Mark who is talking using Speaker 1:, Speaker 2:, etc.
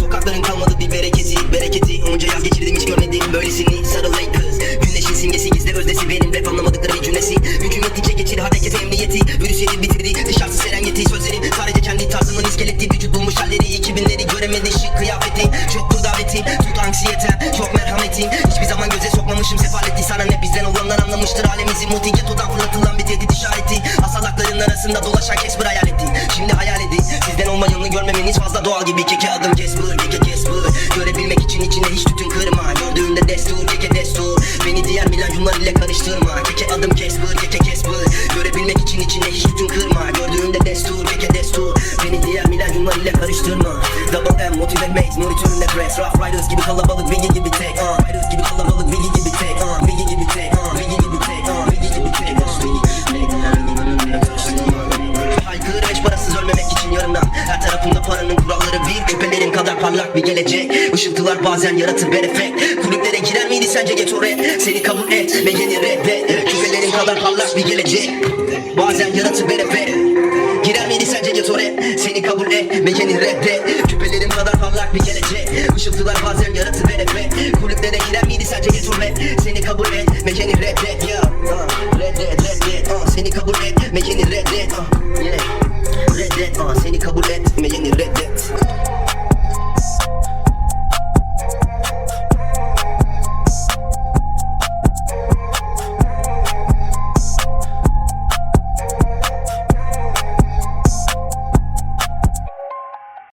Speaker 1: Sokakların kalmadı bir bereketi Bereketi. Onca yaz geçirdim hiç görmedim Böylesini. Sarıl ey Güneşin simgesi gizli özdesi benim. Anlamadıkları bir cümlesi. Hüküm ettikçe geçir hareket emniyeti. Virüs yedi bitirdi dışarısı sadece kendi tarzımın iskeleti. Vücut bulmuş halleri 2000'leri göremedi şık kıyafeti Çoktur davetim anlamıştır alemizi Multigeto'dan fırlatılan bir tehdit işareti. Asalakların arasında dolaşan Casper hayaleti Şimdi hayal edin. Sizden olmayanını görmemeniz fazla doğal gibi. Keke adım Casper keke Casper. Görebilmek için içinde hiç tütün kırma. Gördüğünde destur keke destur. Beni diğer milyonlar ile karıştırma. Keke adım Casper keke Casper. Görebilmek için içinde hiç tütün kırma. Gördüğünde destur keke destur. Beni diğer milyonlar ile karıştırma. Double M motive maze monitöründe press Rough Riders gibi kalabalık Biggie gibi tek uh. Paranın kuralları bir Küpelerin kadar parlak bir gelecek. Işıltılar bazen yaratır bir efekt. Kulüplere girer miydi sence geç oraya Seni kabul et ve yeni reddet Küpelerin kadar parlak bir gelecek. Bazen yaratır bir efekt. Girer miydi sence geç oraya Seni kabul et ve yeni reddet Küpelerin kadar parlak bir gelecek. Işıltılar bazen yaratır bir efekt. Kulüplere girer miydi sence geç oraya Seni kabul et ve yeni reddet ya uh, Reddet reddet uh, Seni kabul et ve reddet uh, yeah. Reddet uh, seni kabul et